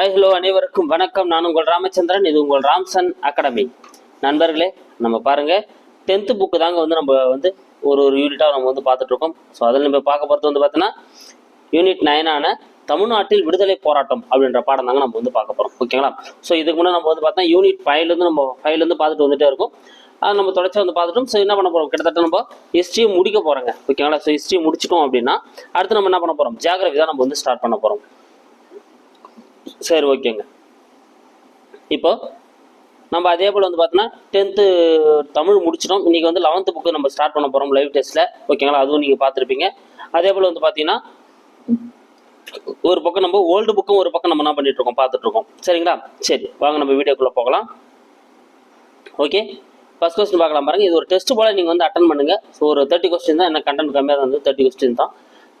Hi hello அனைவருக்கும் வணக்கம். நான் உங்கள் ராமச்சந்திரன் இது உங்கள் ராம்சன் அகாடமி. நண்பர்களே நம்ம பாருங்க டென்த்து புக்கு தாங்க வந்து நம்ம வந்து ஒரு ஒரு யூனிட்டாக நம்ம வந்து பார்த்துட்டு இருக்கோம். ஸோ அதில் நம்ம பார்க்க போகிறது வந்து பார்த்தீங்கன்னா யூனிட் நைனான தமிழ்நாட்டில் விடுதலை போராட்டம் அப்படின்ற பாடம் தாங்க நம்ம வந்து பார்க்க போகிறோம் ஓகேங்களா ஸோ இதுக்கு முன்னே நம்ம வந்து பார்த்தா யூனிட் ஃபைவ்லேருந்து நம்ம ஃபைவ்லேருந்து பார்த்துட்டு வந்துட்டே இருக்கும். அது நம்ம தொடர்ச்சி வந்து பார்த்துட்டோம். ஸோ என்ன பண்ண போகிறோம் கிட்டத்தட்ட நம்ம ஹிஸ்ட்ரியை முடிக்க போகிறோங்க ஓகேங்களா ஸோ ஹிஸ்ட்ரி முடிச்சிட்டோம் அப்படின்னா அடுத்து நம்ம என்ன பண்ண போகிறோம் ஜியாகிரபி தான் நம்ம வந்து ஸ்டார்ட் பண்ண போகிறோம் சரி ஓகேங்க. இப்போ நம்ம அதே போல் வந்து பார்த்தோன்னா டென்த்து தமிழ் முடிச்சிட்டோம். இன்றைக்கி வந்து லெவன்த்து புக்கு நம்ம ஸ்டார்ட் பண்ண போகிறோம் லைவ் டெஸ்ட்டில் ஓகேங்களா? அதுவும் நீங்கள் பார்த்துருப்பீங்க அதே போல் வந்து பார்த்தீங்கன்னா ஒரு பக்கம் நம்ம ஓல்டு புக்கும் ஒரு பக்கம் நம்ம என்ன பண்ணிட்டு இருக்கோம்? பார்த்துட்டு இருக்கோம். சரிங்களா? சரி வாங்க நம்ம வீடியோக்குள்ளே போகலாம். ஓகே? ஃபர்ஸ்ட் கொஸ்டின் பார்க்கலாம் பாருங்க. இது ஒரு டெஸ்ட் போல் நீங்கள் வந்து அட்டன் பண்ணுங்கள் ஸோ ஒரு தேர்ட்டி கொஸ்டின் தான். என்ன கண்டென்ட் கம்மியாக தான் வந்து தேர்ட்டி கொஸ்டின் தான்.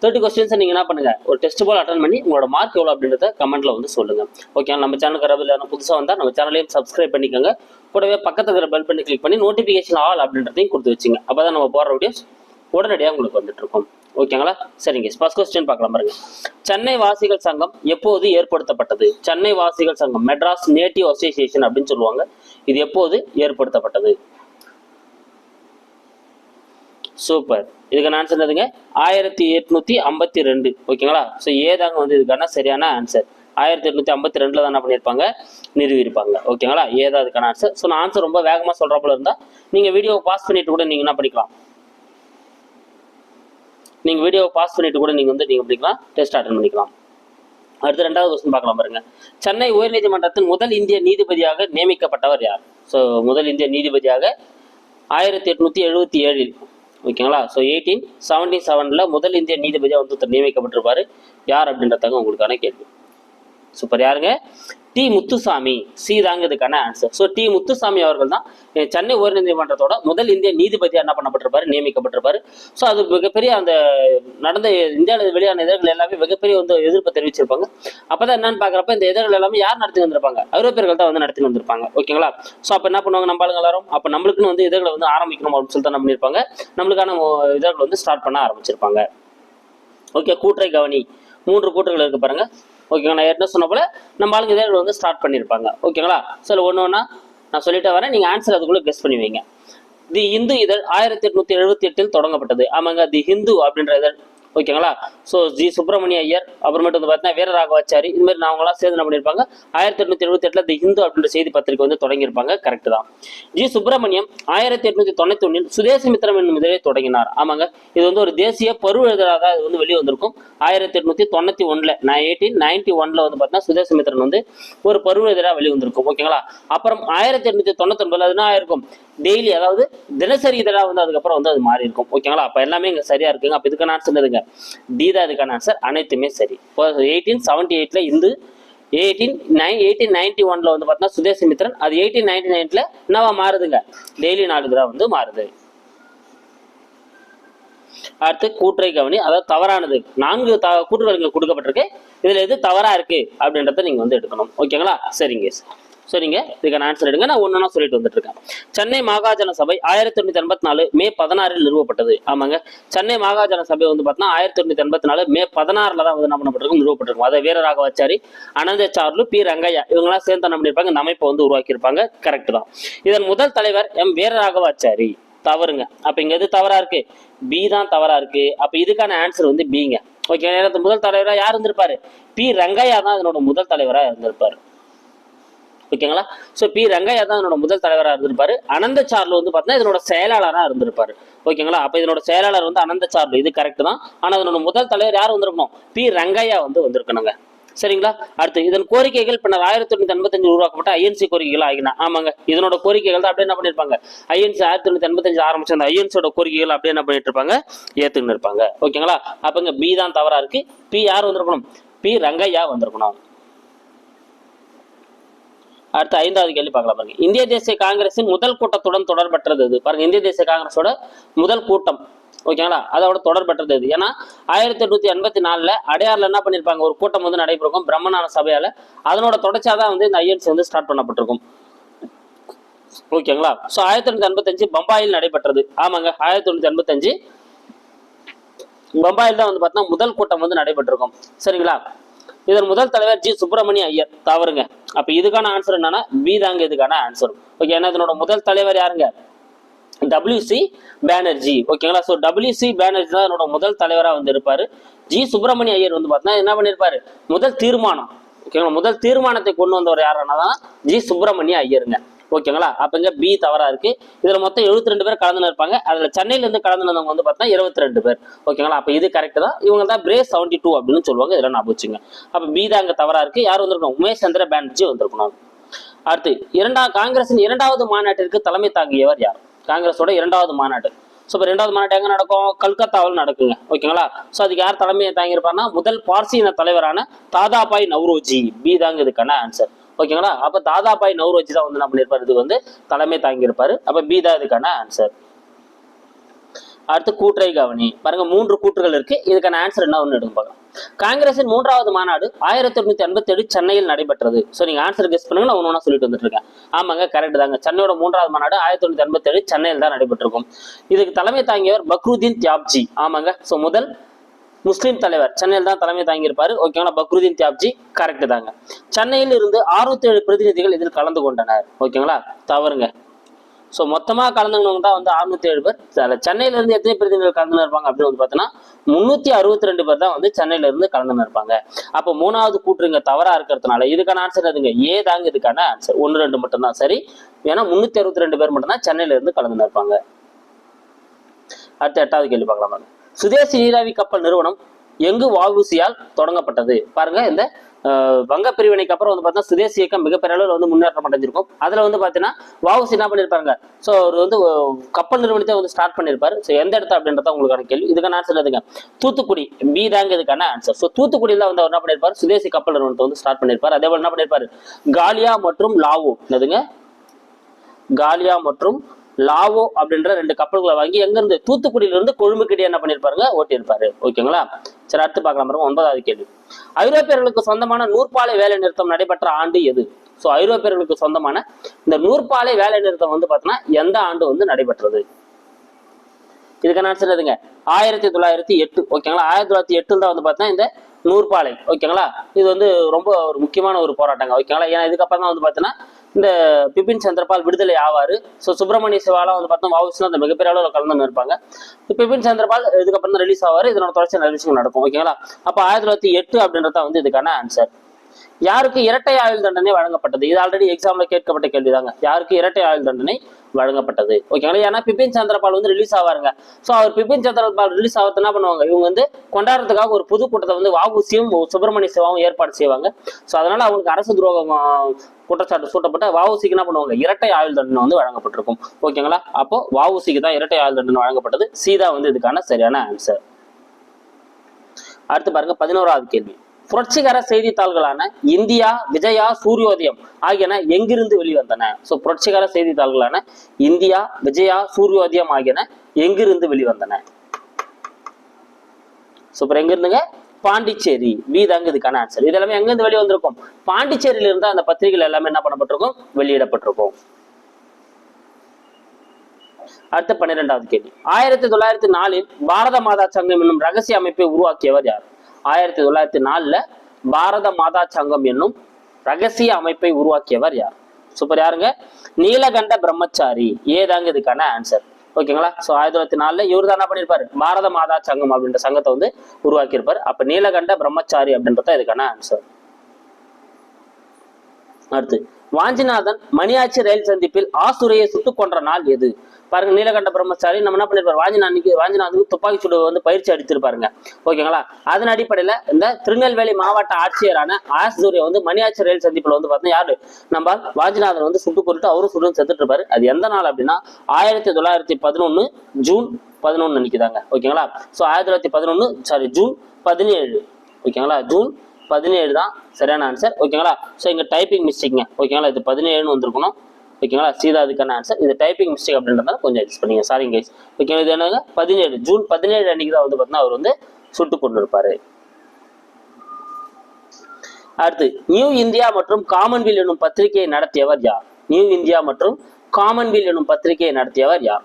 தேர்ட்டி கொஸ்டின்ஸை நீங்கள் என்ன பண்ணுங்க? ஒரு டெஸ்ட் போல் அட்டன் பண்ணி உங்களோட மார்க் எவ்வளோ அப்படின்றத கமெண்ட்ல வந்து சொல்லுங்க. ஓகே நம்ம சேனலுக்கு ரபில் யாரும் புதுசாக வந்தால் நம்ம சேனலையும் சப்ஸ்கிரைப் பண்ணிக்கோங்க. கூடவே பக்கத்தில் இருக்கிற பெல் பண்ணி கிளிக் பண்ணி நோட்டிஃபிகேஷன் ஆல் அப்படின்றதையும் கொடுத்து வச்சுங்க. அப்போ தான் நம்ம போகிற வீடியோஸ் உடனடியாக உங்களுக்கு வந்துட்டு இருக்கும். ஓகேங்களா சரிங்க ஃபர்ஸ்ட் கொஸ்டின் பார்க்கலாம் பாருங்க. சென்னை வாசிகள் சங்கம் எப்போது ஏற்படுத்தப்பட்டது? சென்னை வாசிகள் சங்கம் மெட்ராஸ் நேட்டிவ் அசோசியேஷன் அப்படின்னு சொல்லுவாங்க. இது எப்போது ஏற்படுத்தப்பட்டது? சூப்பர். இதுக்கான ஆன்சர் என்னதுங்க? ஆயிரத்தி எட்நூத்தி ஐம்பத்தி ரெண்டு ஓகேங்களா ஸோ ஏதாங்க வந்து இதுக்கான சரியான ஆன்சர் ஆயிரத்தி எட்நூத்தி ஐம்பத்தி ரெண்டுல தான் என்ன பண்ணியிருப்பாங்க? நிறுவியிருப்பாங்க ஓகேங்களா? ஏதா இதுக்கான ஆன்சர் ஸோ நான் ஆன்சர் ரொம்ப வேகமாக சொல்ற போல இருந்தா நீங்க வீடியோவை பாஸ் பண்ணிட்டு கூட நீங்க என்ன பண்ணிக்கலாம்? நீங்க வீடியோவை பாஸ் பண்ணிட்டு கூட நீங்க வந்து நீங்க பண்ணிக்கலாம். டெஸ்ட் அட்டன் பண்ணிக்கலாம். அடுத்து ரெண்டாவது கொஸ்டின் பார்க்கலாம் பாருங்க. சென்னை உயர்நீதிமன்றத்தின் முதல் இந்திய நீதிபதியாக நியமிக்கப்பட்டவர் யார்? ஸோ முதல் இந்திய நீதிபதியாக ஆயிரத்தி எட்நூத்தி எழுபத்தி ஏழில் ஓகேங்களா ஸோ எயிட்டீன் செவன்டி செவனில் முதல் இந்திய நீதிபதியாக வந்து ஒருத்தர் யார் அப்படின்றதாங்க உங்களுக்கான கேள்வி. சூப்பர் யாருங்க? டி முத்துசாமி. சி தாங்க இதுக்கான ஆன்சர் ஸோ டி முத்துசாமி அவர்கள் தான் சென்னை உயர்நீதிமன்றத்தோட முதல் இந்திய நீதிபதியாக என்ன பண்ணப்பட்டிருப்பாரு? நியமிக்கப்பட்டிருப்பாரு. ஸோ அது மிகப்பெரிய அந்த நடந்த இந்தியாவில் வெளியான இதழ்கள் எல்லாமே மிகப்பெரிய வந்து எதிர்ப்பு தெரிவிச்சிருப்பாங்க. அப்பதான் என்னன்னு பார்க்குறப்ப இந்த இதழ்கள் எல்லாமே யார் நடத்தி வந்திருப்பாங்க? ஐரோப்பியர்கள் தான் வந்து நடத்தி வந்திருப்பாங்க. ஓகேங்களா? ஸோ அப்போ என்ன பண்ணுவாங்க நம்ம ஆளுங்க எல்லாரும்? அப்போ நம்மளுக்குன்னு வந்து இதழ்களை வந்து ஆரம்பிக்கணும் அப்படின்னு சொல்லிட்டு என்ன பண்ணியிருப்பாங்க நம்மளுக்கான இதழ்கள் வந்து ஸ்டார்ட் பண்ண ஆரம்பிச்சிருப்பாங்க. ஓகே கூட்டுரை கவனி. மூன்று கூற்றுகள் இருக்கு பாருங்க. ஓகேங்களா நான் ஏற்கனவே சொன்ன போல நம்ம ஆளுங்க இதழ்கள் வந்து ஸ்டார்ட் பண்ணியிருப்பாங்க ஓகேங்களா சில ஒன்று ஒன்றா நான் சொல்லிட்டு வரேன். நீங்கள் ஆன்சர் அதுக்குள்ளே கெஸ்ட் பண்ணி வைங்க. தி இந்து இதழ் ஆயிரத்தி எட்நூத்தி எழுபத்தி எட்டில் தொடங்கப்பட்டது. ஆமாங்க தி ஹிந்து அப்படின்ற இதழ். ஓகேங்களா ஸோ ஜி. சுப்பிரமணிய ஐயர் அப்புறமேட்டு வந்து பார்த்தீங்கன்னா வீரராகவாச்சாரி இது மாதிரி நாங்களாம் சேர்ந்து என்ன பண்ணியிருப்பாங்க. ஆயிரத்தி எட்நூத்தி எழுபத்தி எட்டில் தி ஹிந்து அப்படின்ற செய்தி பத்திரிகை வந்து தொடங்கியிருப்பாங்க. கரெக்ட் தான். ஜி. சுப்பிரமணியம் ஆயிரத்தி எட்நூத்தி தொண்ணூத்தி ஒன்றில் சுதேச மித்திரம் என்னும் இதழை தொடங்கினார். ஆமாங்க. இது வந்து ஒரு தேசிய பருவ இதழாக இது வந்து வெளியே வந்திருக்கும். ஆயிரத்தி எட்நூத்தி தொண்ணூத்தி ஒன்றில் நான் எயிட்டீன் நைன்டி ஒன்ல வந்து பார்த்தீங்கன்னா சுதேசமித்திரன் வந்து ஒரு பருவ இதழாக வெளியே வந்திருக்கும். ஓகேங்களா அப்புறம் ஆயிரத்தி எட்நூத்தி தொண்ணூத்தி ஒன்பதுல அதுனா இருக்கும் டெய்லி அதாவது தினசரி இதழாக வந்து அதுக்கப்புறம் வந்து அது மாறி இருக்கும். ஓகேங்களா அப்போ எல்லாமே இங்கே சரியா இருக்குங்க. அப்போ இதுக்கான ஆன்சர் என்னதுங்க? டி தான் இதுக்கான ஆன்சர் அனைத்துமே சரி. இப்போ எயிட்டீன் செவன்டி எயிட்ல Hindu eighteen nine eighteen ninety ஒன்ல வந்து பார்த்தீங்கன்னா சுதேசமித்திரன் அது எயிட்டீன் நைன்டி நைன்ல என்னவா மாறுதுங்க? டெய்லி நாளுக்கு வந்து மாறுது. அடுத்து கூற்றை கவனி. அதாவது தவறானது. நான்கு த கூற்றுகள் இங்கே கொடுக்கப்பட்டிருக்கு. இதில் எது தவறாக இருக்குது அப்படின்றத நீங்கள் வந்து எடுக்கணும். ஓகேங்களா சரிங்க சார் சரிங்க? இதுக்கான ஆன்சர் எடுங்க. நான் ஒன்றுனா சொல்லிட்டு வந்துட்டு இருக்கேன். சென்னை மாகாஜன சபை ஆயிரத்தி தொண்ணூற்றி எண்பத்தி நாலு மே பதினாறில் நிறுவப்பட்டது. ஆமாங்க. சென்னை மாகாஜன சபை வந்து பார்த்தீங்கன்னா ஆயிரத்தி தொண்ணூற்றி எண்பத்தி நாலு மே பதினாறில் தான் வந்து என்ன பண்ணப்பட்டிருக்கும்? நிறுவப்பட்டிருக்கும். அதை வீரராகவாச்சாரி அனந்த சார்லு பி ரங்கையா இவங்களாம் சேர்ந்து என்ன பண்ணியிருப்பாங்க? இந்த அமைப்பை வந்து உருவாக்கியிருப்பாங்க. கரெக்ட் தான். இதன் முதல் தலைவர் எம் வீரராகவாச்சாரி தவறுங்க. அப்ப இங்க எது தவறா இருக்கு? பி தான் தவறா இருக்கு. அப்ப இதுக்கான ஆன்சர் வந்து பிங்க ஓகே முதல் தலைவரா யார் இருந்திருப்பாரு? பி ரங்கையா தான் இதனோட முதல் தலைவரா இருந்திருப்பாரு. ஓகேங்களா? ஸோ பி ரங்கையா தான் இதனோட முதல் தலைவராக இருந்திருப்பாரு. அனந்த சார்லு வந்து பார்த்தீங்கன்னா இதனோட செயலாளராக இருந்திருப்பாரு. ஓகேங்களா? அப்போ இதனோட செயலாளர் வந்து அனந்த சார்லு. இது கரெக்ட் தான். ஆனால் இதனோட முதல் தலைவர் யார் வந்திருக்கணும்? பி ரங்கையா வந்து வந்திருக்கணுங்க. சரிங்களா? அடுத்து இதன் கோரிக்கைகள் பின்னர் ஆயிரத்தி தொண்ணூத்தி எண்பத்தஞ்சு உருவாக்கப்பட்ட ஐஎன்சி கோரிக்கைகள் ஆகின. ஆமாங்க. இதனோட கோரிக்கைகள் தான் அப்படியே என்ன பண்ணிருப்பாங்க? ஐஎன்சி ஆயிரத்தி தொண்ணூத்தி எண்பத்தஞ்சு ஆரம்பிச்ச அந்த ஐஎன்சியோட கோரிக்கைகள் அப்படியே என்ன பண்ணிட்டு இருப்பாங்க? ஏத்துக்கிட்டு இருப்பாங்க. ஓகேங்களா? அப்பங்க பி தான் தவறா இருக்கு. பி யார் வந்திருக்கணும்? பி ரங்கையா வந்திருக்கணும். அடுத்து ஐந்தாவது கேள்வி பார்க்கலாம் பாருங்க. இந்திய தேசிய காங்கிரசின் முதல் கூட்டத்துடன் தொடர்பற்றது இது பாருங்க இந்திய தேசிய காங்கிரஸோட முதல் கூட்டம். ஓகேங்களா அதோட தொடர்பற்றது இது ஏன்னா ஆயிரத்தி எட்நூத்தி எண்பத்தி நாலுல அடையாறுல என்ன பண்ணிருப்பாங்க? ஒரு கூட்டம் வந்து நடைபெறும் பிரம்மநாத சபையால. அதனோட தொடர்ச்சியாதான் வந்து இந்த ஐஎன்சி வந்து ஸ்டார்ட் பண்ணப்பட்டிருக்கும். ஓகேங்களா ஸோ ஆயிரத்தி தொண்ணூத்தி எண்பத்தஞ்சு பம்பாயில் நடைபெற்றது. ஆமாங்க ஆயிரத்தி தொள்ளாயிரத்தி எண்பத்தஞ்சு பம்பாயில் தான் வந்து பார்த்தீங்கன்னா முதல் கூட்டம் வந்து நடைபெற்றிருக்கும். சரிங்களா? இதன் முதல் தலைவர் ஜி சுப்பிரமணிய ஐயர். தவறுங்க. அப்ப இதுக்கான ஆன்சர் என்னன்னா பி தாங்க இதுக்கான ஆன்சர் ஓகே ஏன்னா இதனோட முதல் தலைவர் யாருங்க? டபிள்யூசி பேனர்ஜி ஓகேங்களா ஸோ டபிள்யூசி பேனர்ஜி தான் என்னோட முதல் தலைவராக வந்து இருப்பாரு. ஜி சுப்பிரமணிய ஐயர் வந்து பார்த்தீங்கன்னா என்ன பண்ணியிருப்பாரு முதல் தீர்மானம். ஓகேங்களா முதல் தீர்மானத்தை கொண்டு வந்தவர் யாருன்னா தான்? ஜி சுப்பிரமணிய ஐயருங்க. ஓகேங்களா அப்போ இந்த பி தவறா இருக்கு. இதுல மொத்தம் 72 ரெண்டு பேர் கலந்து இருப்பாங்க. அதுல சென்னையில இருந்து கலந்து வந்து பார்த்தா 22 ரெண்டு பேர் ஓகேங்களா அப்ப இது கரெக்ட் தான். இவங்க தான் பிரேஸ் செவன்டி டூ அப்படின்னு சொல்லுவாங்க. இதெல்லாம் நான் வச்சுங்க. அப்ப பி தான் அங்க தவறா இருக்கு. யார் வந்திருக்கணும்? உமேஷ் சந்திர பானர்ஜி வந்திருக்கணும். அடுத்து இரண்டாம் காங்கிரசின் இரண்டாவது மாநாட்டிற்கு தலைமை தாங்கியவர் யார்? காங்கிரஸோட இரண்டாவது மாநாடு. ஸோ இப்போ ரெண்டாவது மாநாடு எங்கே நடக்கும்? கல்கத்தாவில் நடக்குங்க. ஓகேங்களா ஸோ அதுக்கு யார் தலைமையை தாங்கியிருப்பாருன்னா முதல் பார்சி இன தலைவரான தாதாபாய் நவ்ரோஜி. பி தாங்க இதுக்கான ஆன்சர் ஓகேங்களா? அப்போ தாதாபாய் நவ்ரோஜி தான் வந்து என்ன பண்ணியிருப்பார் இதுக்கு வந்து தலைமை தாங்கியிருப்பார். அப்போ பி தான் இதுக்கான ஆன்சர் அடுத்து கூட்டுரை கவனி. பாருங்க மூன்று கூற்றுகள் இருக்கு. இதுக்கான ஆன்சர் என்ன ஒன்று எடுத்து பார்க்கலாம் காங்கிரசின் மூன்றாவது மாநாடு ஆயிரத்தி தொண்ணூத்தி எண்பத்தி ஏழு சென்னையில் நடைபெற்றது. ஸோ நீங்க ஆன்சர் கெஸ்ட் பண்ணுங்க நான் ஒன்று சொல்லிட்டு வந்துட்டு இருக்கேன். ஆமாங்க கரெக்ட் தாங்க. சென்னையோட மூன்றாவது மாநாடு ஆயிரத்தி தொண்ணூத்தி எண்பத்தி ஏழு சென்னையில் தான் நடைபெற்றிருக்கும். இதுக்கு தலைமை தாங்கியவர் பக்ருதீன் தியாப்ஜி. ஆமாங்க. ஸோ முதல் முஸ்லீம் தலைவர் சென்னையில் தான் தலைமை தாங்கியிருப்பார். ஓகேங்களா பக்ருதீன் தியாப்ஜி கரெக்டு தாங்க. சென்னையில் இருந்து அறுபத்தி ஏழு பிரதிநிதிகள் இதில் கலந்து கொண்டனர். ஓகேங்களா? தவறுங்க. ஸோ மொத்தமாக கலந்துனவங்க தான் வந்து அறுநூத்தி ஏழு பேர். அதில் சென்னையில இருந்து எத்தனை பிரதிநிதிகள் கலந்து இருப்பாங்க அப்படின்னு வந்து பார்த்தீங்கன்னா முந்நூற்றி அறுபத்தி ரெண்டு பேர் தான் வந்து சென்னையில இருந்து கலந்து இருப்பாங்க. அப்போ மூணாவது கூட்டுருங்க தவறாக தவறா இருக்கிறதுனால. இதுக்கான ஆன்சர் எதுங்க ஏ தாங்க இதுக்கான ஆன்சர் ஒன்று ரெண்டு மட்டும்தான். சரி? ஏன்னா முந்நூற்றி அறுபத்தி ரெண்டு பேர் மட்டும்தான் சென்னையில இருந்து கலந்து இருப்பாங்க. அடுத்த எட்டாவது கேள்வி பார்க்கலாம் மேடம் சுதேசி நீராவி கப்பல் நிறுவனம் எங்கு வாவூசியால் தொடங்கப்பட்டது? பாருங்க இந்த வங்க பிரிவினைக்கு அப்புறம் வந்து பார்த்தீங்கன்னா சுதேசி இயக்கம் மிகப்பெரிய அளவில் வந்து முன்னேற்றம் அடைஞ்சிருக்கும். அதுல வந்து பார்த்தீங்கன்னா வாவுசி என்ன பண்ணியிருப்பாங்க ஸோ அவர் வந்து கப்பல் நிறுவனத்தை வந்து ஸ்டார்ட் பண்ணியிருப்பாரு ஸோ எந்த இடத்துல அப்படின்றத உங்களுக்கான கேள்வி. இதுக்கான ஆன்சர் எதுங்க தூத்துக்குடி பி தாங்க இதுக்கான ஆன்சர் ஸோ தூத்துக்குடியில் வந்து அவர் என்ன பண்ணியிருப்பார் சுதேசி கப்பல் நிறுவனத்தை வந்து ஸ்டார்ட் பண்ணியிருப்பார் அதே போல் என்ன பண்ணியிருப்பாரு காலியா மற்றும் லாவோ. என்னதுங்க? காலியா மற்றும் லாவோ அப்படின்ற ரெண்டு கப்பல்களை வாங்கி எங்க இருந்து தூத்துக்குடியில இருந்து கொழும்புக்கிட்டே என்ன பண்ணிருப்பாருங்க ஓட்டியிருப்பாரு. ஓகேங்களா? சரி அடுத்து பார்க்கலாம். பாருங்க ஒன்பதாவது கேள்வி. ஐரோப்பியர்களுக்கு சொந்தமான நூற்பாலை வேலை நிறுத்தம் நடைபெற்ற ஆண்டு எது? ஸோ ஐரோப்பியர்களுக்கு சொந்தமான இந்த நூற்பாலை வேலை நிறுத்தம் வந்து பார்த்தீங்கன்னா எந்த ஆண்டு வந்து நடைபெற்றது? இதுக்கான ஆன்சர் எதுங்க ஆயிரத்தி தொள்ளாயிரத்தி எட்டு. ஓகேங்களா? ஆயிரத்தி தொள்ளாயிரத்தி எட்டுல தான் வந்து பார்த்தீங்கன்னா இந்த நூற்பாலை. ஓகேங்களா? இது வந்து ரொம்ப ஒரு முக்கியமான ஒரு போராட்டங்க. ஓகேங்களா? ஏன்னா இதுக்கப்புறம் தான் வந்து பார்த்தீங்கன்னா இந்த பிபின் சந்திரபால் விடுதலை ஆவார். ஸோ சுப்பிரமணிய சிவாலாம் வந்து பார்த்தோம் வாவுஸ்லாம் அந்த மிகப்பெரிய அளவில் கலந்து இருப்பாங்க. பிபின் சந்திரபால் இதுக்கப்புறம் தான் ரிலீஸ் ஆவாரு. இதனோட தொடர்ச்சி நல்ல விஷயம் நடக்கும் ஓகேங்களா அப்போ ஆயிரத்தி தொள்ளாயிரத்தி எட்டு அப்படின்றது தான் வந்து இதுக்கான ஆன்சர் யாருக்கு இரட்டை ஆயுள் தண்டனை வழங்கப்பட்டது? இது ஆல்ரெடி எக்ஸாம்ல கேட்கப்பட்ட கேள்விதாங்க. யாருக்கு இரட்டை ஆயுள் தண்டனை வழங்கப்பட்டது? ஓகேங்களா ஏன்னா பிபின் சந்திரபால் வந்து ரிலீஸ் ஆவாருங்க. ஸோ அவர் பிபின் சந்திரபால் ரிலீஸ் ஆகிறது என்ன பண்ணுவாங்க? இவங்க வந்து கொண்டாடுறதுக்காக ஒரு பொது கூட்டத்தை வந்து வாவுசியும் சுப்பிரமணிய சிவாவும் ஏற்பாடு செய்வாங்க. ஸோ அதனால அவங்களுக்கு அரசு துரோகம் குற்றச்சாட்டு சூட்டப்பட்ட வாவுசிக்கு என்ன பண்ணுவாங்க? இரட்டை ஆயுள் தண்டனை வந்து வழங்கப்பட்டிருக்கும். ஓகேங்களா அப்போ வாவுசிக்கு தான் இரட்டை ஆயுள் தண்டனை வழங்கப்பட்டது. சீதா வந்து இதுக்கான சரியான ஆன்சர் அடுத்து பாருங்க பதினோராவது கேள்வி. புரட்சிகர செய்தித்தாள்களான இந்தியா விஜயா சூரியோதயம் ஆகியன எங்கிருந்து வெளிவந்தன? சோ புரட்சிகர செய்தித்தாள்களான இந்தியா விஜயா சூரியோதயம் ஆகியன எங்கிருந்து வெளிவந்தன? சூப்பர் எங்க இருந்துங்க பாண்டிச்சேரி. பி தாங்க இதுக்கான ஆன்சர் இது எல்லாமே எங்கிருந்து வெளியே வந்திருக்கும் பாண்டிச்சேரியில இருந்து அந்த பத்திரிகைகள் எல்லாமே என்ன பண்ணப்பட்டிருக்கும்? வெளியிடப்பட்டிருக்கும். அடுத்த பன்னிரெண்டாவது கேள்வி. ஆயிரத்தி தொள்ளாயிரத்தி நாலில் பாரத மாதா சங்கம் என்னும் ரகசிய அமைப்பை உருவாக்கியவர் யார்? ஆயிரத்தி தொள்ளாயிரத்தி நாலுல பாரத மாதா சங்கம் என்னும் ரகசிய அமைப்பை உருவாக்கியவர் யார்? சூப்பர் யாருங்க? நீலகண்ட பிரம்மச்சாரி. ஏதாங்க இதுக்கான ஆன்சர் ஓகேங்களா? ஸோ ஆயிரத்தி தொள்ளாயிரத்தி நாலுல இவர் தான் என்ன பண்ணிருப்பாரு? பாரத மாதா சங்கம் அப்படின்ற சங்கத்தை வந்து உருவாக்கியிருப்பார். அப்ப நீலகண்ட பிரம்மச்சாரி அப்படின்றத இதுக்கான ஆன்சர் அடுத்து வாஞ்சிநாதன் மணியாச்சி ரயில் சந்திப்பில் ஆசுரையை சுட்டுக் கொன்ற நாள் எது? பாருங்க நீலகண்ட பிரம்மச்சாரி நம்ம என்ன பண்ணிருப்பாரு? வாஞ்சிநாதனுக்கு வாஞ்சிநாதனுக்கு துப்பாக்கி சுடு வந்து பயிற்சி அடித்திருப்பாருங்க ஓகேங்களா? அதன் அடிப்படையில இந்த திருநெல்வேலி மாவட்ட ஆட்சியரான ஆசூரிய வந்து மணியாச்சி ரயில் சந்திப்புல வந்து பார்த்தீங்கன்னா யாரு? நம்ம வாஞ்சிநாதன் வந்து சுட்டு கொண்டுட்டு அவரும் சுட்டு செத்துட்டு இருப்பாரு அது எந்த நாள் அப்படின்னா ஆயிரத்தி தொள்ளாயிரத்தி பதினொன்னு ஜூன் பதினொன்னு நினைக்குதாங்க ஓகேங்களா? ஸோ ஆயிரத்தி தொள்ளாயிரத்தி பதினொன்னு சாரி ஜூன் பதினேழு. ஓகேங்களா? ஜூன் பதினேழு தான் சரியான ஆன்சர் ஓகேங்களா ஸோ இங்கே டைப்பிங் மிஸ்டேக்குங்க ஓகேங்களா இது பதினேழுன்னு வந்திருக்கணும். ஓகேங்களா சீதா அதுக்கான ஆன்சர் இது டைப்பிங் மிஸ்டேக் அப்படின்றதால கொஞ்சம் அட்ஜஸ்ட் பண்ணிங்க. சாரி கைஸ் ஓகேங்களா இது என்னங்க? பதினேழு. ஜூன் பதினேழு அன்னைக்கு தான் வந்து பார்த்தீங்கன்னா அவர் வந்து சுட்டு கொண்டு இருப்பாரு அடுத்து நியூ இந்தியா மற்றும் காமன்வெல் என்னும் பத்திரிகையை நடத்தியவர் யார்? நியூ இந்தியா மற்றும் காமன்வெல் என்னும் பத்திரிகையை நடத்தியவர் யார்?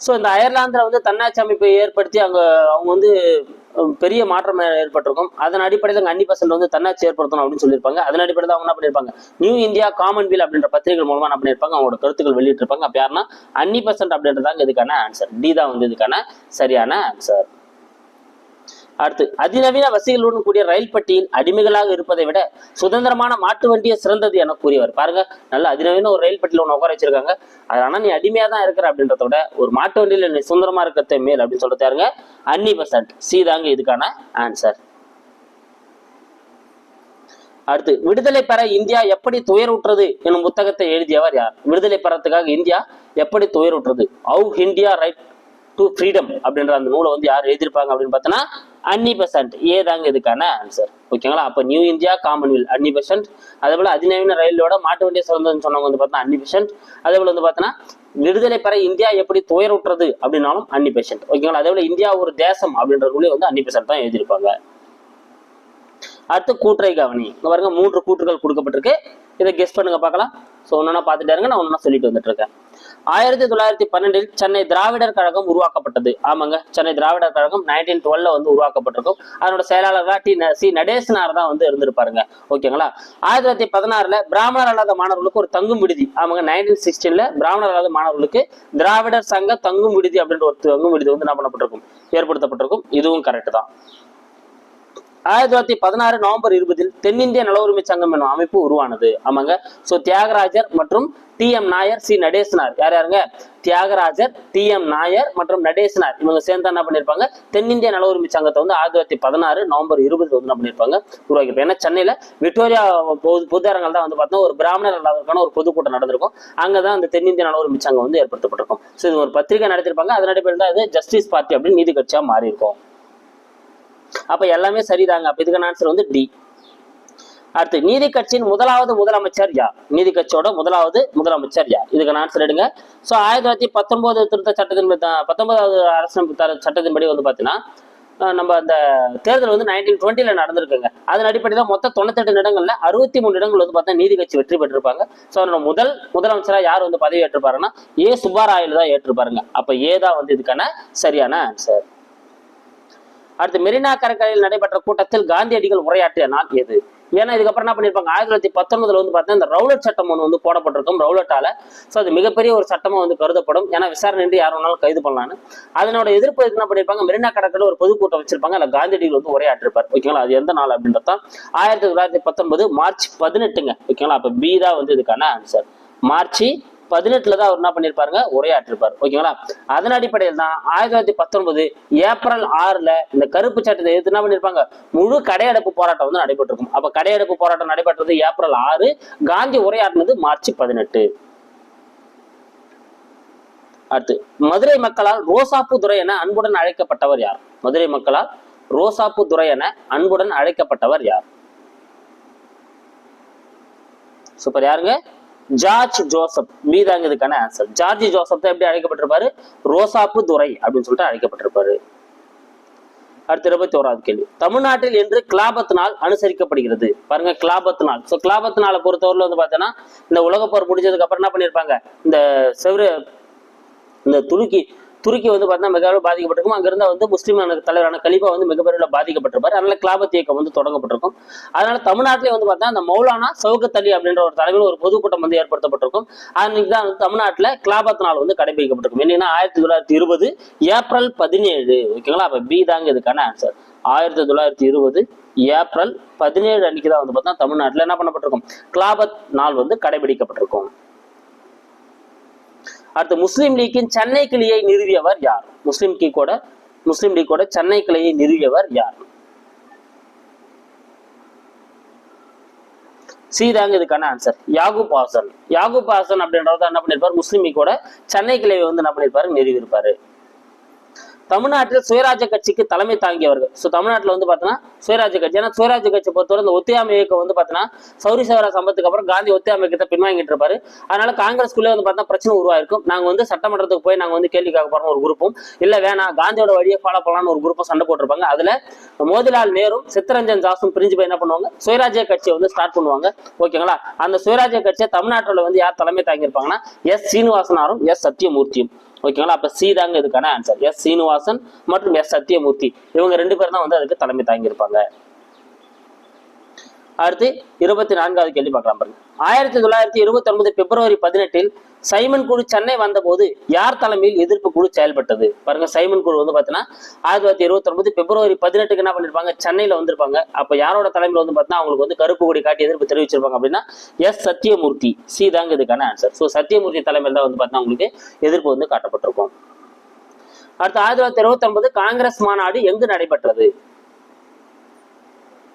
ஸோ இந்த அயர்லாந்தில் வந்து தன்னாட்சி அமைப்பை ஏற்படுத்தி அங்கே அவங்க வந்து பெரிய மாற்றம் ஏற்பட்டிருக்கும். அதன் அடிப்படையில் அன்னி பெசன்ட் வந்து தன்னாட்சி ஏற்படுத்தணும் அப்படின்னு சொல்லியிருப்பாங்க. அதன் அடிப்படையில் அவங்க என்ன பண்ணியிருப்பாங்க? நியூ இந்தியா காமன்வெல் அப்படின்ற பத்திரிகை மூலமா என்ன பண்ணியிருப்பாங்க? அவங்களோட கருத்துக்கள் வெளியிட்டிருப்பாங்க. அப்ப யாருன்னா அன்னி பர்சன்ட் அப்படின்றதாங்க இதுக்கான ஆன்சர் டி தான் வந்து இதுக்கான சரியான ஆன்சர் அடுத்து அதிநவீன வசதிகளுடன் கூடிய ரயில் பெட்டியில் அடிமைகளாக இருப்பதை விட சுதந்திரமான மாட்டு வண்டியை சிறந்தது என கூறியவர். பாருங்க நல்ல அதிநவீன ஒரு ரயில் பட்டியில் ஒன்று உட்கார வச்சிருக்காங்க. அதனால நீ அடிமையா தான் இருக்கிற அப்படின்றத விட ஒரு மாட்டு வண்டியில் நீ சுதந்திரமா இருக்கிறத மேல் அப்படின்னு சொல்லிட்டு யாருங்க அன்னி பெசன்ட் சி தாங்க இதுக்கான ஆன்சர் அடுத்து விடுதலை பெற இந்தியா எப்படி துயருற்றது எனும் புத்தகத்தை எழுதியவர் யார்? விடுதலை பெறத்துக்காக இந்தியா எப்படி துயருற்றது அவு இந்தியா ரைட் டு ஃப்ரீடம் அப்படின்ற அந்த நூலை வந்து யார் எழுதியிருப்பாங்க அப்படின்னு பார்த்தோன்னா அன்னி பெசன்ட் ஏ தாங்க இதுக்கான ஆன்சர் ஓகேங்களா அப்போ New India Commonwealth Annie Besant அதே போல் அதிநவீன ரயிலோட மாட்டு வண்டியை சிறந்ததுன்னு சொன்னவங்க வந்து பார்த்தா அன்னி பெசன்ட் அதே போல் வந்து பார்த்தோன்னா விடுதலை பெற இந்தியா எப்படி துயருற்றது அப்படின்னாலும் அன்னி பெசன்ட் ஓகேங்களா அதே போல் இந்தியா ஒரு தேசம் அப்படின்ற நூலே வந்து அன்னி பெசன்ட் தான் எழுதியிருப்பாங்க. அடுத்து கூற்றை கவனி. இங்க பாருங்க மூன்று கூற்றுகள் கொடுக்கப்பட்டிருக்கு. இதை கெஸ் பண்ணுங்க பார்க்கலாம். ஸோ ஒன்னொன்னா பார்த்துட்டாருங்க நான் ஒன்றா சொல்லிட்டு வந்துட்டு இருக்கேன். ஆயிரத்தி தொள்ளாயிரத்தி பன்னெண்டில் சென்னை திராவிடர் கழகம் உருவாக்கப்பட்டது. ஆமாங்க. சென்னை திராவிடர் கழகம் நைன்டீன் டுவெல்ல வந்து உருவாக்கப்பட்டிருக்கும். அதனோட செயலாளராக டி சி நடேசனார் தான் வந்து இருந்திருப்பாருங்க. ஓகேங்களா? ஆயிரத்தி தொள்ளாயிரத்தி பதினாறுல பிராமணர் அல்லாத மாணவர்களுக்கு ஒரு தங்கும் விடுதி. ஆமாங்க நைன்டீன் சிக்ஸ்டீன்ல பிராமணர் அல்லாத மாணவர்களுக்கு திராவிடர் சங்க தங்கும் விடுதி அப்படின்ற ஒரு தங்கும் விடுதி வந்து என்ன பண்ணப்பட்டிருக்கும்? ஏற்படுத்தப்பட்டிருக்கும். இதுவும் கரெக்ட் தான். ஆயிரத்தி தொள்ளாயிரத்தி பதினாறு நவம்பர் இருபதில் தென்னிந்திய நல உரிமை சங்கம் என்னும் அமைப்பு உருவானது. ஆமாங்க. சோ தியாகராஜர் மற்றும் T M Nair C Natesanar. யார் யாருங்க? தியாகராஜர் டி எம் நாயர் மற்றும் நடேசனார். இவங்க சேர்ந்து என்ன பண்ணிருப்பாங்க? தென்னிந்திய நல உரிமை சங்கத்தை வந்து ஆயிரத்தி தொள்ளாயிரத்தி பதினாறு நவம்பர் இருபது வந்து என்ன பண்ணிருப்பாங்க? உருவாக்கிருப்பாங்க. ஏன்னா சென்னையில விக்டோரியா பொது பொதுரங்கள் தான் வந்து பார்த்தோம்னா ஒரு பிராமணர் அல்லாதவருக்கான ஒரு பொதுக்கூட்டம் நடந்திருக்கும். அங்கதான் அந்த தென்னிந்திய நல உரிமை சங்கம் வந்து ஏற்படுத்தப்பட்டிருக்கும். ஸோ இது ஒரு பத்திரிகை நடத்திருப்பாங்க. அதன் அடிப்படையில் தான் இது ஜஸ்டிஸ் பார்ட்டி அப்படின்னு நீதி கட்சியா மாறி இருக்கும் அப்ப எல்லாமே சரிதாங்க. அப்ப இதுக்கான ஆன்சர் வந்து டி அடுத்து நீதி கட்சியின் முதலாவது முதலமைச்சர் யார்? நீதி கட்சியோட முதலாவது முதலமைச்சர் யார்? இதுக்கான ஆன்சர் எடுங்க. ஸோ ஆயிரத்தி தொள்ளாயிரத்தி பத்தொன்பது திருத்த சட்டத்தின் பத்தொன்பதாவது அரசு சட்டத்தின்படி வந்து பார்த்தீங்கன்னா நம்ம அந்த தேர்தல் வந்து நைன்டீன் டுவெண்ட்டில நடந்திருக்குங்க. அதன் அடிப்படையில் மொத்தம் தொண்ணூத்தெட்டு இடங்கள்ல அறுபத்தி மூணு இடங்கள் வந்து பார்த்தா நீதி கட்சி வெற்றி பெற்றிருப்பாங்க. ஸோ அதனோட முதல் முதலமைச்சரா யார் வந்து பதவி ஏற்றிருப்பாருன்னா ஏ. சுப்பாராயில் தான் ஏற்றிருப்பாருங்க. அப்ப ஏ தான் வந்து இதுக்கான சரியான ஆன்சர் அடுத்து மெரினா கடற்கரையில் நடைபெற்ற கூட்டத்தில் காந்தியடிகள் உரையாற்றிய நாள் எது? ஏன்னா இதுக்கப்புறம் என்ன பண்ணிருப்பாங்க ஆயிரத்தி தொள்ளாயிரத்தி பத்தொன்பதுல வந்து பார்த்தீங்கன்னா இந்த ரவுலட் சட்டம் ஒன்று வந்து போடப்பட்டிருக்கும் ரவுலட்டால. ஸோ அது மிகப்பெரிய ஒரு சட்டமாக வந்து கருதப்படும். ஏன்னா விசாரணை யார் வேணாலும் கைது பண்ணலான்னு அதனோட எதிர்ப்பு என்ன பண்ணிருப்பாங்க மெரினா கடற்கரை ஒரு பொதுக்கூட்டம் வச்சிருப்பாங்க. அதில் காந்தியடிகள் வந்து உரையாற்றிருப்பார். ஓகேங்களா அது எந்த நாள் அப்படின்றது தான் ஆயிரத்தி தொள்ளாயிரத்தி பத்தொன்பது மார்ச் பதினெட்டுங்க. ஓகேங்களா அப்போ பி தான் வந்து இதுக்கான ஆன்சர் மார்ச் பதினெட்டுல தான் அவர் என்ன பண்ணிருப்பாருங்க உரையாற்றிருப்பார். ஓகேங்களா? அதன் அடிப்படையில் தான் ஆயிரத்தி தொள்ளாயிரத்தி பத்தொன்பது ஏப்ரல் ஆறுல இந்த கருப்பு சட்டத்தை எதிர்த்து என்ன பண்ணிருப்பாங்க? முழு கடையடைப்பு போராட்டம் வந்து நடைபெற்றிருக்கும். அப்ப கடையடைப்பு போராட்டம் நடைபெற்றது ஏப்ரல் ஆறு காந்தி உரையாற்றினது மார்ச் பதினெட்டு. அடுத்து மதுரை மக்களால் ரோசாப்பு துறை என அன்புடன் அழைக்கப்பட்டவர் யார்? மதுரை மக்களால் ரோசாப்பு துறை என அன்புடன் அழைக்கப்பட்டவர் யார்? சூப்பர் யாருங்க? ஜார்ஜ் ஜோசப் மீதாங்க இதுக்கான ஆன்சர் ஜார்ஜ் ஜோசப் தான் எப்படி அழைக்கப்பட்டிருப்பாரு? ரோசாப்பு துரை அப்படின்னு சொல்லிட்டு அழைக்கப்பட்டிருப்பாரு. அடுத்த இருபத்தி ஓராவது கேள்வி. தமிழ்நாட்டில் என்று கிளாபத் நாள் அனுசரிக்கப்படுகிறது. பாருங்க கிளாபத் நாள் ஸோ கிளாபத் நாளை பொறுத்தவரையில் வந்து பார்த்தோன்னா இந்த உலகப்போர் முடிஞ்சதுக்கு அப்புறம் என்ன பண்ணியிருப்பாங்க? இந்த செவ்ரு இந்த துருக்கி துருக்கி வந்து பார்த்தீங்கன்னா மிகவும் பாதிக்கப்பட்டிருக்கும். அங்கிருந்த வந்து முஸ்லீம் தலைவரான கலிபா வந்து மிகப்பெரிய பாதிக்கப்பட்டிருப்பார். அதனால கிளாபத் இயக்கம் வந்து தொடங்கப்பட்டிருக்கும். அதனால தமிழ்நாட்டிலே வந்து பார்த்தா அந்த மௌலானா சவுகத் அலி அப்படின்ற ஒரு தலைமையில் ஒரு பொதுக்கூட்டம் வந்து ஏற்படுத்தப்பட்டிருக்கும். அன்னைக்கு தான் வந்து தமிழ்நாட்டில் கிளாபத் நாள் வந்து கடைபிடிக்கப்பட்டிருக்கும். என்னன்னா ஆயிரத்தி தொள்ளாயிரத்தி இருபது ஏப்ரல் பதினேழு. ஓகேங்களா? அப்ப பி தாங்க இதுக்கான ஆன்சர் ஆயிரத்தி தொள்ளாயிரத்தி இருபது ஏப்ரல் பதினேழு அன்னைக்கு தான் வந்து பார்த்தா தமிழ்நாட்டில் என்ன பண்ணப்பட்டிருக்கும்? கிளாபத் நாள் வந்து கடைபிடிக்கப்பட்டிருக்கும். அடுத்து முஸ்லீம் லீக்கின் சென்னை கிளையை நிறுவியவர் யார்? முஸ்லீம் லீக்கோட முஸ்லீம் லீக்கோட சென்னை கிளையை நிறுவியவர் யார்? சீதாங்க இதுக்கான ஆன்சர் யாகூப் ஹாசன். யாகூப் ஹாசன் அப்படின்றத என்ன பண்ணிருப்பார்? முஸ்லீம் லீக்கோட சென்னை கிளையை வந்து என்ன பண்ணிருப்பாரு? நிறுவியிருப்பாரு. தமிழ்நாட்டில் சுயராஜ்ய கட்சிக்கு தலைமை தாங்கியவர்கள். ஸோ தமிழ்நாட்டில் வந்து பார்த்தீங்கன்னா சுயராஜ்ய கட்சி. ஏன்னா சுயராஜ்ய கட்சி பொறுத்தவரை இந்த ஒத்தியாமை இயக்கம் வந்து பார்த்தீங்கன்னா சௌரி சவரா சம்பத்துக்கு அப்புறம் காந்தி ஒத்தியாமை இயக்கத்தை பின்வாங்கிட்டு இருப்பாரு. அதனால காங்கிரஸ்குள்ளே வந்து பார்த்தா பிரச்சனை உருவாயிருக்கும். நாங்கள் வந்து சட்டமன்றத்துக்கு போய் நாங்கள் வந்து கேள்வி கேட்க போறோம் ஒரு குரூப்பும் இல்லை வேணாம் காந்தியோட வழியை ஃபாலோ பண்ணலாம்னு ஒரு குரூப்பும் சண்டை போட்டிருப்பாங்க. அதுல மோதிலால் நேரும் சித்தரஞ்சன் தாஸும் பிரிஞ்சு போய் என்ன பண்ணுவாங்க? சுயராஜ்ய கட்சியை வந்து ஸ்டார்ட் பண்ணுவாங்க. ஓகேங்களா அந்த சுயராஜ்ய கட்சியை தமிழ்நாட்டில் வந்து யார் தலைமை தாங்கியிருப்பாங்கன்னா எஸ் சீனிவாசனாரும் எஸ் சத்யமூர்த்தியும் ஓகேங்களா? அப்ப சி தாங்க இதுக்கான ஆன்சர் எஸ் சீனிவாசன் மற்றும் எஸ் சத்யமூர்த்தி இவங்க ரெண்டு பேரும் தான் வந்து அதுக்கு தலைமை தாங்கியிருப்பாங்க. அடுத்து இருபத்தி நான்காவது கேள்வி பார்க்கலாம் பாருங்க. ஆயிரத்தி தொள்ளாயிரத்தி இருபத்தி ஒன்பது பிப்ரவரி பதினெட்டில் சைமன் குழு சென்னை வந்தபோது யார் தலைமையில் எதிர்ப்பு குழு செயல்பட்டது? பாருங்க சைமன் குழு வந்து பார்த்தீங்கன்னா ஆயிரத்தி தொள்ளாயிரத்தி இருபத்தி ஒன்பது பிப்ரவரி பதினெட்டுக்கு என்ன பண்ணிருப்பாங்க? சென்னையில வந்திருப்பாங்க. அப்ப யாரோட தலைமையில் வந்து பார்த்தீங்கன்னா அவங்களுக்கு வந்து கருப்பு கொடி காட்டி எதிர்ப்பு தெரிவிச்சிருப்பாங்க அப்படின்னா எஸ். சத்யமூர்த்தி சி. தாங்க இதுக்கான ஆன்சர் ஸோ சத்தியமூர்த்தி தலைமையில் தான் வந்து பார்த்தீங்கன்னா உங்களுக்கு எதிர்ப்பு வந்து காட்டப்பட்டிருக்கும். அடுத்து ஆயிரத்தி தொள்ளாயிரத்தி இருபத்தி ஒன்பது காங்கிரஸ் மாநாடு எங்கு நடைபெற்றது?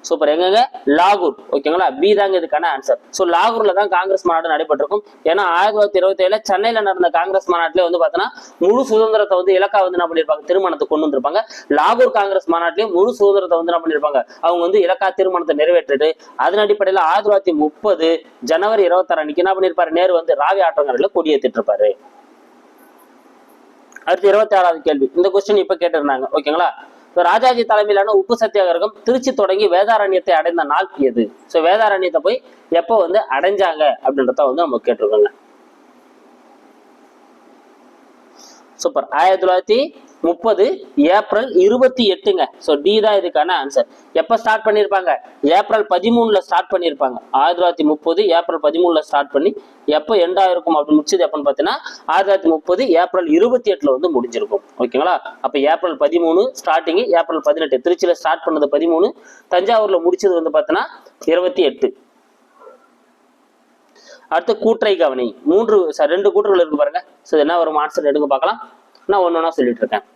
சூப்பர் எங்கங்க? லாகூர். ஓகேங்களா? பி தாங்க இதுக்கான ஆன்சர் ஸோ லாகூர்ல தான் காங்கிரஸ் மாநாடு நடைபெற்றிருக்கும். ஏன்னா ஆயிரத்தி தொள்ளாயிரத்தி இருபத்தி ஏழுல சென்னையில நடந்த காங்கிரஸ் மாநாட்டிலே வந்து பார்த்தோன்னா முழு சுதந்திரத்தை வந்து இலக்கா வந்து என்ன பண்ணிருப்பாங்க? திருமணத்தை கொண்டு வந்திருப்பாங்க. லாகூர் காங்கிரஸ் மாநாட்டிலையும் முழு சுதந்திரத்தை வந்து என்ன பண்ணிருப்பாங்க? அவங்க வந்து இலக்கா திருமணத்தை நிறைவேற்றிட்டு அதன் அடிப்படையில் ஆயிரத்தி தொள்ளாயிரத்தி முப்பது ஜனவரி இருபத்தாறு அன்னைக்கு என்ன பண்ணிருப்பாரு? நேரு வந்து ராவி ஆற்றங்கரையில் கொடியேற்றிட்டு இருப்பாரு அடுத்து இருபத்தி ஆறாவது கேள்வி. இந்த கொஸ்டின் இப்ப கேட்டிருந்தாங்க. ஓகேங்களா? ராஜாஜி தலைமையிலான உப்பு சத்தியாகிரகம் திருச்சி தொடங்கி வேதாரண்யத்தை அடைந்த நாள் எது? ஸோ வேதாரண்யத்தை போய் எப்போ வந்து அடைஞ்சாங்க அப்படின்றத வந்து நம்ம கேட்டிருக்கோங்க. சூப்பர் ஆயிரத்தி தொள்ளாயிரத்தி முப்பது ஏப்ரல் இருபத்தி எட்டுங்க. ஸோ டி தான் இதுக்கான ஆன்சர் எப்போ ஸ்டார்ட் பண்ணியிருப்பாங்க ஏப்ரல் பதிமூணுல ஸ்டார்ட் பண்ணியிருப்பாங்க ஆயிரத்தி தொள்ளாயிரத்தி முப்பது ஏப்ரல் பதிமூணுல ஸ்டார்ட் பண்ணி எப்போ எண்ட் ஆயிருக்கும் அப்படின்னு முடிச்சது எப்போன்னு பார்த்தீங்கன்னா ஆயிரத்தி தொள்ளாயிரத்தி முப்பது ஏப்ரல் இருபத்தி எட்டுல வந்து முடிஞ்சிருக்கும். ஓகேங்களா? அப்போ ஏப்ரல் பதிமூணு ஸ்டார்டிங்கு ஏப்ரல் பதினெட்டு. திருச்சியில் ஸ்டார்ட் பண்ணது பதிமூணு தஞ்சாவூர்ல முடிச்சது வந்து பார்த்தீங்கன்னா இருபத்தி எட்டு. அடுத்து கூற்றை கவனி. மூன்று ரெண்டு கூற்றுகள் இருக்கு பாருங்க. ஸோ என்ன வரும்? ஆன்சர் எடுங்க பார்க்கலாம். நான் ஒன்று ஒன்றா சொல்லிட்டு இருக்கேன்.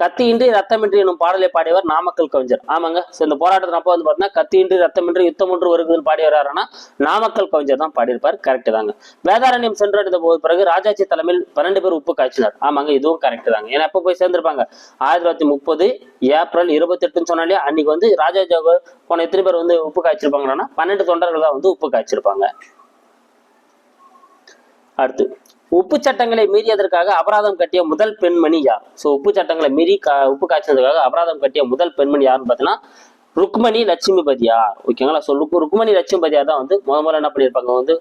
கத்தியின்றி ரத்தமின்றி எனும் பாடலை பாடியவர் நாமக்கல் கவிஞர். ஆமாங்க ஸோ இந்த போராட்டத்தின் அப்போ வந்து பார்த்தீங்கன்னா கத்தியின்றி ரத்தமின்றி யுத்தம் ஒன்று வருகுதுன்னு பாடியவர் யாருன்னா நாமக்கல் கவிஞர் தான் பாடியிருப்பார். கரெக்ட் தாங்க. வேதாரண்யம் சென்றடைந்த போது பிறகு ராஜாஜி தலைமையில் பன்னெண்டு பேர் உப்பு காய்ச்சினார். ஆமாங்க இதுவும் கரெக்ட் தாங்க. ஏன்னா எப்போ போய் சேர்ந்திருப்பாங்க? ஆயிரத்தி தொள்ளாயிரத்தி முப்பது ஏப்ரல் இருபத்தி எட்டுன்னு சொன்னாலே அன்னைக்கு வந்து ராஜாஜி போன எத்தனை பேர் வந்து உப்பு காய்ச்சிருப்பாங்கன்னா பன்னெண்டு தொண்டர்கள் தான் வந்து உப்பு காய்ச்சிருப்பாங்க. அடுத்து உப்பு சட்டங்களை மீறியதற்காக அபராதம் கட்டிய முதல் பெண்மணி யார்? ஸோ உப்பு சட்டங்களை மீறி கா உப்பு காய்ச்சதுக்காக அபராதம் கட்டிய முதல் பெண்மணி யாருன்னு பார்த்தீங்கன்னா ருக்மணி லட்சுமிபதியார் ஓகேங்களா ஸோ ருக் ருக்மணி லட்சுமிபதியார் தான் வந்து முத முதல்ல என்ன பண்ணியிருப்பாங்க? வந்து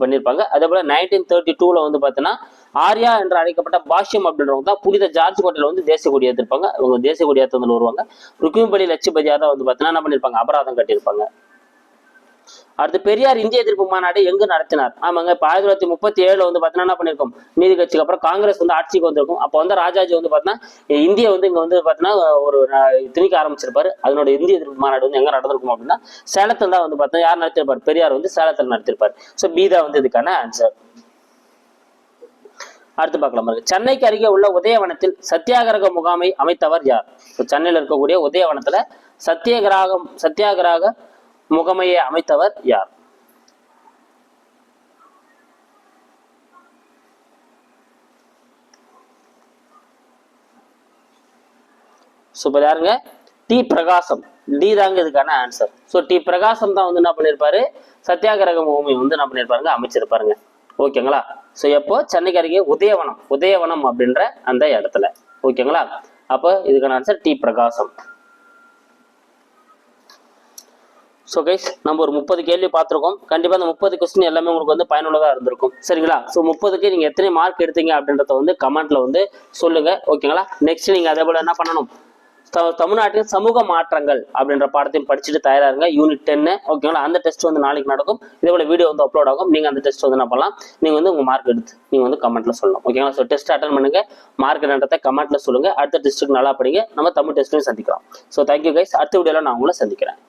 பண்ணியிருப்பாங்க. அதே போல நைன்டீன் தேர்ட்டி டூவில் வந்து பார்த்தீங்கன்னா ஆர்யா என்று அழைக்கப்பட்ட பாஷ்யம் அப்படின்றவங்க தான் புனித ஜார்ஜ் கோட்டையில் வந்து தேசிய கொடி ஏற்றிருப்பாங்க இவங்க தேசிய கொடி ஏற்றதில் வருவாங்க ருக்மிபடி லட்சுமிபதியார் தான் வந்து பார்த்தீங்கன்னா என்ன பண்ணியிருப்பாங்க? அபராதம் கட்டியிருப்பாங்க. அடுத்து பெரியார் இந்திய எதிர்ப்பு மாநாடு எங்கு நடத்தினார்? ஆமாங்க இப்போ ஆயிரத்தி தொள்ளாயிரத்தி முப்பத்தி ஏழுல வந்து பார்த்தீங்கன்னா என்ன பண்ணிருக்கோம்? நீதி கட்சிக்கு அப்புறம் காங்கிரஸ் வந்து ஆட்சிக்கு வந்திருக்கும். அப்போ வந்து ராஜாஜி வந்து பாத்தீங்கன்னா இந்திய வந்து இங்கே வந்து பார்த்தீங்கன்னா ஒரு திணிக்க ஆரம்பிச்சிருப்பாரு. அதனோட இந்திய எதிர்ப்பு மாநாடு வந்து எங்க நடந்திருக்கும் அப்படின்னா சேலத்தில் தான் வந்து பார்த்தீங்கன்னா யார் நடத்திருப்பார்? பெரியார் வந்து சேலத்தில் நடத்திருப்பார். ஸோ பீதா வந்து இதுக்கான ஆன்சர் அடுத்து பார்க்கலாம் சென்னைக்கு அருகே உள்ள உதயவனத்தில் சத்தியாகிரக முகாமை அமைத்தவர் யார்? சென்னையில் இருக்கக்கூடிய உதயவனத்துல சத்தியகிராகம் சத்தியாகிரக முகமையை அமைத்தவர் யார்? ஸோ இப்போ யாருங்க டி பிரகாசம். டி தாங்க இதுக்கான ஆன்சர் ஸோ டி பிரகாசம் தான் வந்து என்ன பண்ணியிருப்பாரு சத்தியாகிரக முகமை வந்து என்ன பண்ணியிருப்பாருங்க அமைச்சிருப்பாருங்க. ஓகேங்களா ஸோ எப்போ? சென்னைக்கு அருகே உதயவனம். உதயவனம் அப்படின்ற அந்த இடத்துல. ஓகேங்களா அப்போ இதுக்கான answer T Prakasam. So guys நம்ம ஒரு முப்பது கேள்வி பார்த்துருக்கோம். கண்டிப்பாக அந்த முப்பது கொஸ்டின் எல்லாமே உங்களுக்கு வந்து பயனுள்ளதாக இருந்திருக்கும். சரிங்களா? ஸோ முப்பதுக்கு நீங்கள் எத்தனை மார்க் எடுத்தீங்க அப்படின்றத வந்து கமெண்ட்ல வந்து சொல்லுங்கள் ஓகேங்களா நெக்ஸ்ட் நீங்கள் அதே போல் என்ன பண்ணணும்? த- தமிழ்நாட்டின் சமூக மாற்றங்கள் அப்படின்ற பாடத்தையும் படிச்சுட்டு தயாரா இருங்க. யூனிட் டென்னு ஓகேங்களா அந்த டெஸ்ட் வந்து நாளைக்கு நடக்கும். இதே போல வீடியோ வந்து அப்லோட் ஆகும். நீங்கள் அந்த டெஸ்ட் வந்து என்ன பண்ணலாம்? நீங்கள் வந்து உங்கள் மார்க் எடுத்து நீங்கள் வந்து கமெண்ட்ல சொல்லலாம். ஓகேங்களா ஸோ டெஸ்ட் அட்டன் பண்ணுங்க. மார்க் என்னன்றதை கமெண்ட்ல சொல்லுங்க. அடுத்த டெஸ்ட்டுக்கு நல்லா படிங்க. நம்ம தமிழ் டெஸ்ட்லையும் சந்திக்கலாம் ஸோ தேங்க்யூ கைஸ் அடுத்த வீடியோவில் நான் உங்களை சந்திக்கிறேன்.